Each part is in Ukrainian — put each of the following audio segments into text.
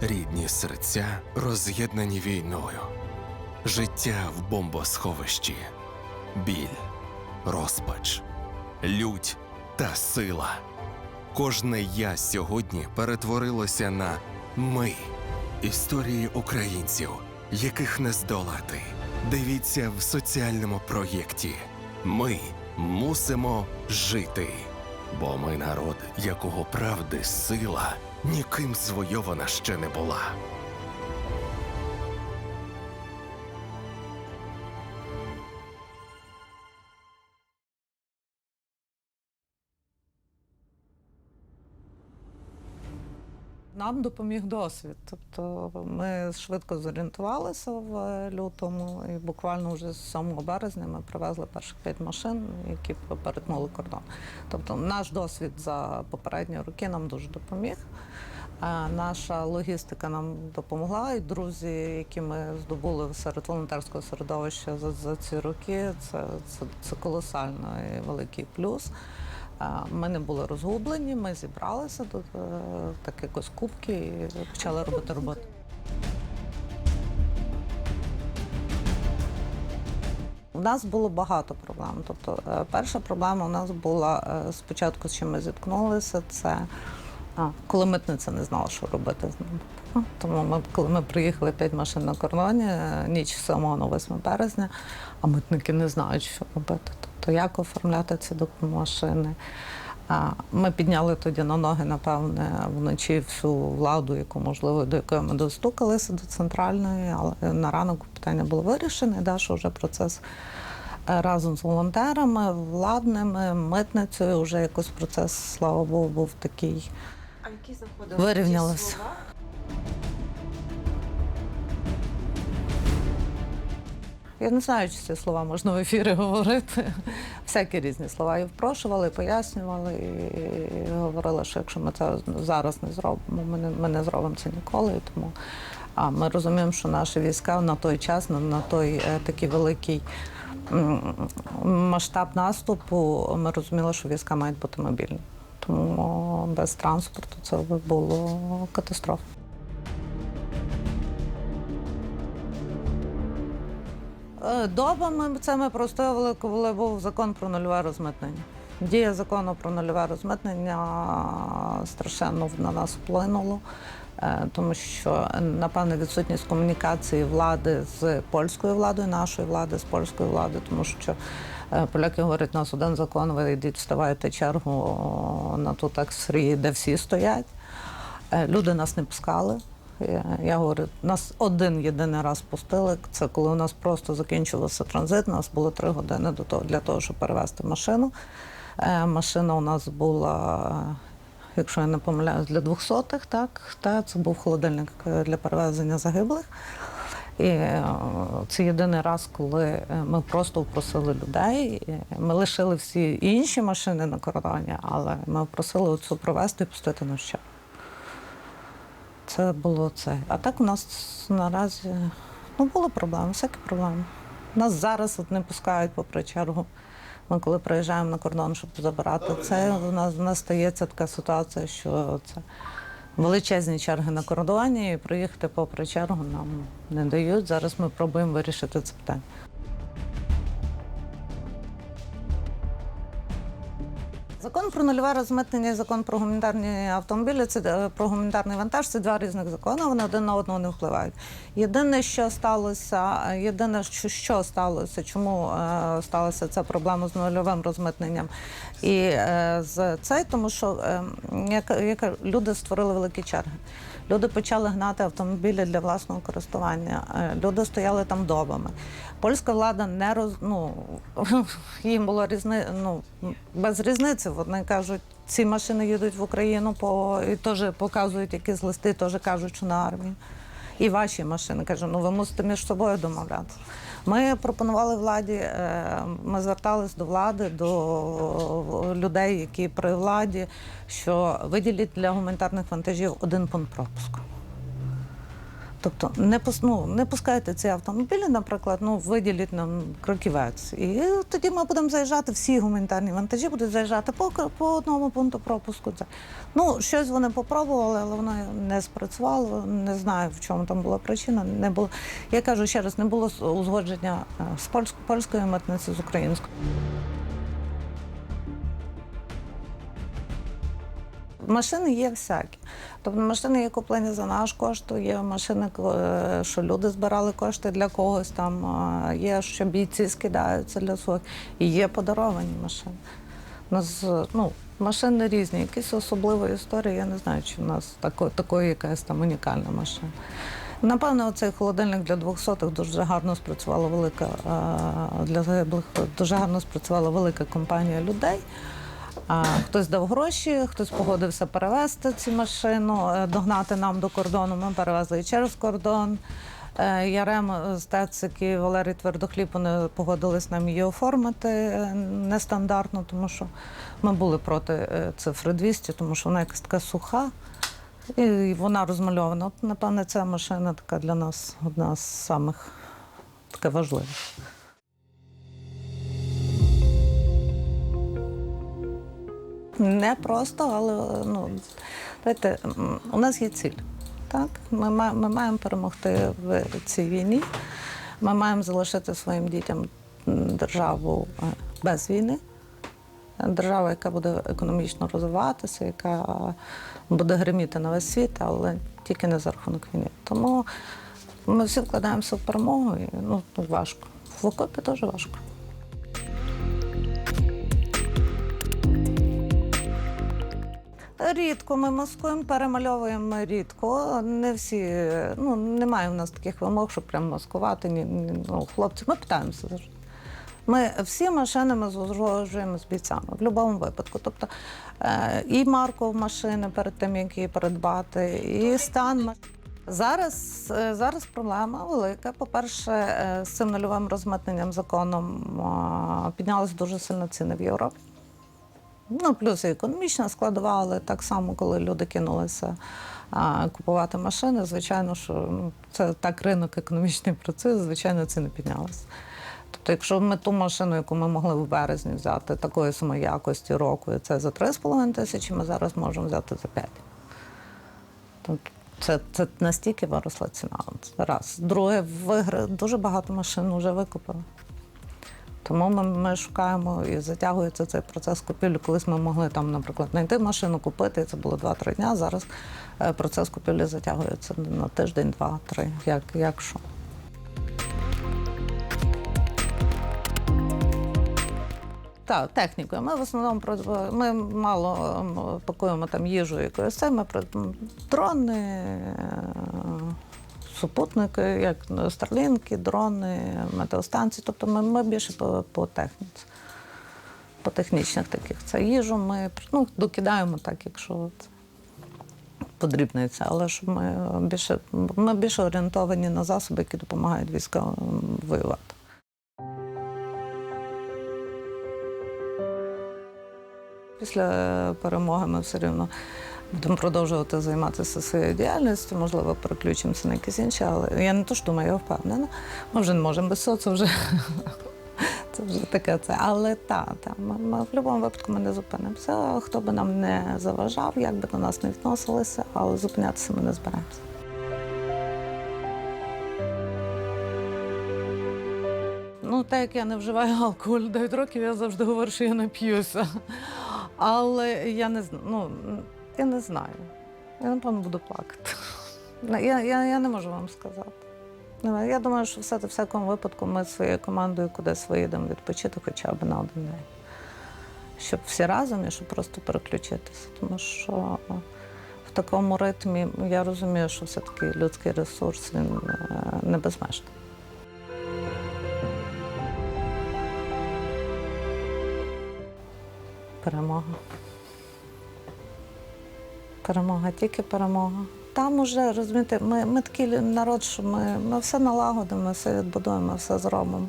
Рідні серця роз'єднані війною, життя в бомбосховищі, біль, розпач, лють та сила. Кожне я сьогодні перетворилося на ми. Історії українців, яких не здолати. Дивіться в соціальному проєкті. Ми мусимо жити. Бо ми народ, якого правди сила ніким звойована ще не була. Нам допоміг досвід. Тобто ми швидко зорієнтувалися в лютому, і буквально вже з 7 березня ми привезли перших п'ять машин, які перетнули кордон. Тобто наш досвід за попередні роки нам дуже допоміг. Наша логістика нам допомогла, і друзі, які ми здобули серед волонтерського середовища за, за ці роки, це, це, це колосально і великий плюс. Ми не були розгублені, ми зібралися тут е, так якось кубки і почали робити роботу. У нас було багато проблем. Тобто, е, перша проблема у нас була е, спочатку, з чим ми зіткнулися, це коли митниця не знала, що робити з ними. Ну, Тому ми, коли ми приїхали п'ять машин на кордоні, ніч 7 на 8 березня, а митники не знають, що робити. Тобто, як оформляти ці машини. Ми підняли тоді на ноги, напевне, вночі всю владу, яку можливо до якої ми достукалися до центральної, але на ранок питання було вирішене, да, що вже процес е, разом з волонтерами, владними, митницею, вже якось процес, слава Богу, був такий. А які знаходили Вирівнялись. Я не знаю, чи ці слова можна в ефірі говорити. Всякі різні слова і впрошували, і пояснювали, і говорили, що якщо ми це зараз не зробимо, ми не, ми не зробимо це ніколи. Тому а ми розуміємо, що наші війська на той час, на, на той е, такий великий масштаб наступу, ми розуміли, що війська мають бути мобільні. Тому без транспорту це було катастрофа. Добами це ми простоювали, коли був закон про нульове розмитнення. Дія закону про нульове розмитнення страшенно на нас вплинуло, е, тому що, напевне, відсутність комунікації влади з польською владою, нашої влади з польською владою, тому що е, поляки говорять, у нас один закон, ви йдіть, вставайте чергу на ту таксфрі, де всі стоять. Е, Люди нас не пускали. Я, говорю, нас один єдиний раз пустили. Це коли у нас просто закінчувався транзит. У нас було три години до того для того, щоб перевезти машину. Е, машина у нас була, якщо я не помиляюсь, для двохсотих, так та це був холодильник е, для перевезення загиблих. І е, це єдиний раз, коли ми просто просили людей. Ми лишили всі інші машини на кордоні, але ми просили оцю провести і пустити на ще. Це було це. А так у нас наразі ну, були проблеми, всякі проблеми. Нас зараз от не пускають попри чергу. Ми коли приїжджаємо на кордон, щоб забирати це, у нас, у нас стається така ситуація, що це величезні черги на кордоні, і приїхати попри чергу нам не дають. Зараз ми пробуємо вирішити це питання. Про нульове розмитнення і закон про гуманітарні автомобілі це е, про гуманітарний вантаж. Це два різних закони. Вони один на одного не впливають. Єдине, що сталося, єдине, що, що сталося, чому е, сталася ця проблема з нульовим розмитненням, і е, з цей, тому що е, як, як люди створили великі черги. Люди почали гнати автомобілі для власного користування. Е, Люди стояли там добами. Польська влада не роз ну їм було різни, ну без різниці. Вони кажуть, ці машини їдуть в Україну по і теж показують якісь листи, теж кажуть, що на армію. І ваші машини кажу, ну ви мусите між собою домовлятися. Ми пропонували владі, е, ми звертались до влади, до людей, які при владі, що виділіть для гуманітарних вантажів один пункт пропуску. Тобто не ну, не пускайте ці автомобілі, наприклад, ну виділіть нам кроківець. І тоді ми будемо заїжджати, всі гуманітарні вантажі будуть заїжджати по, по одному пункту пропуску. Це. Ну, щось вони попробували, але воно не спрацювало. Не знаю, в чому там була причина. Не було. Я кажу ще раз, не було узгодження е, з польськ- польською митницею з українською. Машини є всякі. Тобто машини є куплені за наш кошт, є машини, е, що люди збирали кошти для когось там, є, що бійці скидаються для своїх, і є подаровані машини. У нас ну, машини різні, якісь особливі історії. Я не знаю, чи в нас тако, такої якась там унікальна машина. Напевно, оцей холодильник для двохсотих дуже гарно спрацювала велика е, для загиблих, дуже гарно спрацювала велика компанія людей. Хтось дав гроші, хтось погодився перевезти цю машину, е, догнати нам до кордону. Ми перевезли і через кордон. Е, Ярем з Тецик і Валерій Твердохліб вони погодились нам її оформити е, нестандартно, тому що ми були проти цифри 200, тому що вона якась така суха. І вона розмальована. От, напевне, ця машина така для нас одна з самих важливих. Не просто, але ну, знаєте, у нас є ціль. Так? Ми, ми маємо перемогти в цій війні. Ми маємо залишити своїм дітям державу е, без війни. Держава, яка буде економічно розвиватися, яка буде гриміти на весь світ, але тільки не за рахунок війни. Тому ми всі вкладаємося в перемогу і ну, важко. В окопі дуже важко. Рідко ми маскуємо, перемальовуємо рідко. Не всі, ну немає в нас таких вимог, щоб прям маскувати. Ні, ні, ну, хлопці, ми питаємося завжди. Ми всі машини ми зузгоджуємо з бійцями в будь-якому випадку. Тобто е, і марку машини перед тим, як її придбати, і стан. Зараз, е, зараз проблема велика. По-перше, е, з цим нульовим розмитненням законом піднялись дуже сильно ціни в Європі. Ну, плюс і економічна складова, але так само, коли люди кинулися а, купувати машини, звичайно, що ну, це так ринок економічний працює, звичайно, ціни піднялися. Тобто, якщо ми ту машину, яку ми могли в березні взяти такої самої якості року, і це за 3,5 тисячі, ми зараз можемо взяти за 5. Тобто це, це настільки виросла ціна. Раз. Друге, вигри, дуже багато машин вже викупили. Тому ми, ми шукаємо і затягується цей процес купівлі. Колись ми могли там, наприклад, знайти машину, купити, це було 2-3 дня. Зараз е, процес купівлі затягується на тиждень, два-три, як, як що. Так, технікою. Ми в основному ми мало ем, пакуємо там їжу якоюсь. Це ми дрони, супутники, як старлінки, дрони, метеостанції. Тобто ми, ми більше по, по техніці, по технічних таких. Це їжу ми ну, докидаємо так, якщо це подрібниться, але щоб ми більше, ми більше орієнтовані на засоби, які допомагають військовим воювати. Після перемоги ми все рівно будемо продовжувати займатися своєю діяльністю, можливо, переключимося на якісь інші, але я не то що думаю, я впевнена. Ми вже не можемо без цього, вже, це вже таке це. Але так, та, ми, ми в будь-якому випадку ми не зупинимося. Хто би нам не заважав, як би до нас не відносилися, але зупинятися ми не збираємося. Ну, так як я не вживаю алкоголь 9 років, я завжди говорю, що я не п'юся. Але я не знаю. Ну, я не знаю. Я напевно буду плакати. Я, я, я не можу вам сказати. Ну, Я думаю, що все, в всякому випадку ми зі своєю командою кудись виїдемо відпочити хоча б на один день. Щоб всі разом і щоб просто переключитися. Тому що в такому ритмі я розумію, що все-таки людський ресурс він е, не безмежний. Перемога. Перемога, тільки перемога. Там уже, розумієте, ми, ми такий народ, що ми, ми все налагодимо, все відбудуємо, все зробимо.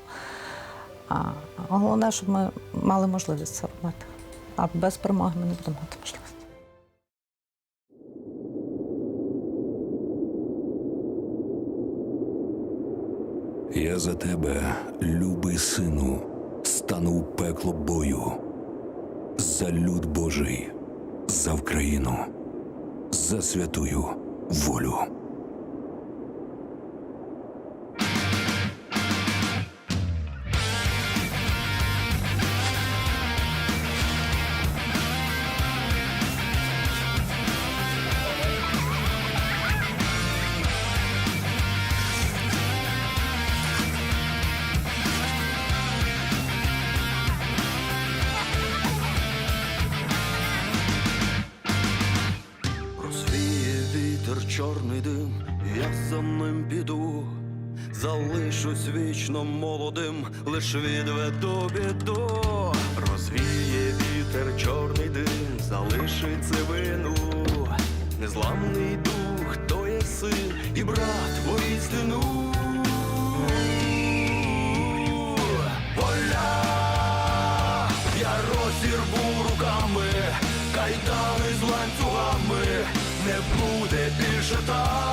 А головне, щоб ми мали можливість це робити. А без перемоги ми не будемо мати можливості. Я за тебе, любий сину, стану у пекло бою. За люд Божий, за Вкраїну, за святую волю. Чорний дим, я за ним піду, залишусь вічно молодим, лиш відведу біду. Розвіє вітер чорний дим, залишить цивину, незламний дух, то є син і брат воістину. Не буде більше так,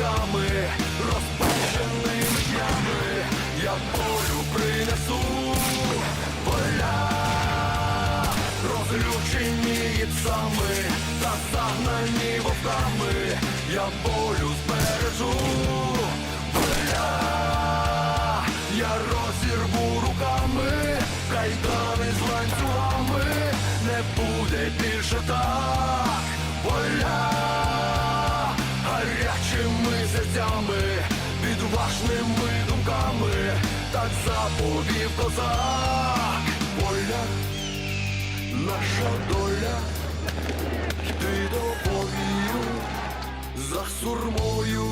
шляхами, розпеченими днями, я болю принесу поля, розлючені їдцами та загнані вовками, я болю збережу поля, я розірву руками, кайдани з ланцюгами, не буде більше так. Поля козак, поля, наша доля, йти до бою за сурмою,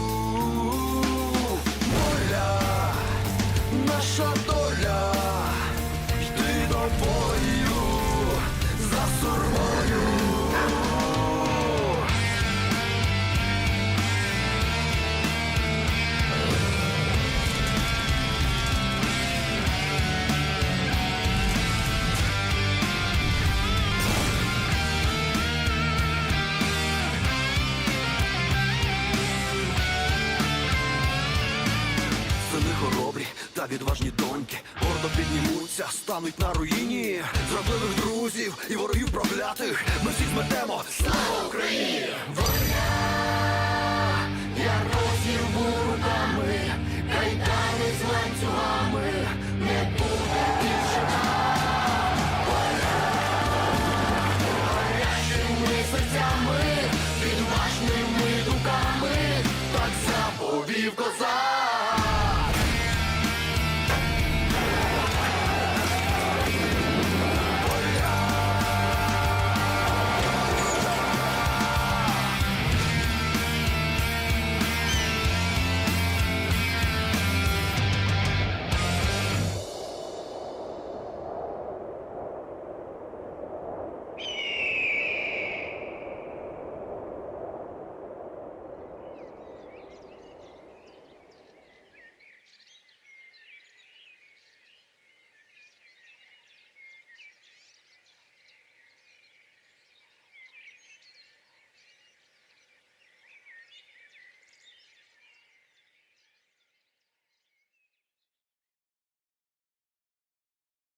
відважні доньки гордо піднімуться, стануть на руїні зрадливих друзів і ворогів проклятих. Ми всіх зметемо Слава Україні! Вона я розірву руками, кайдани з ланцюгами. Не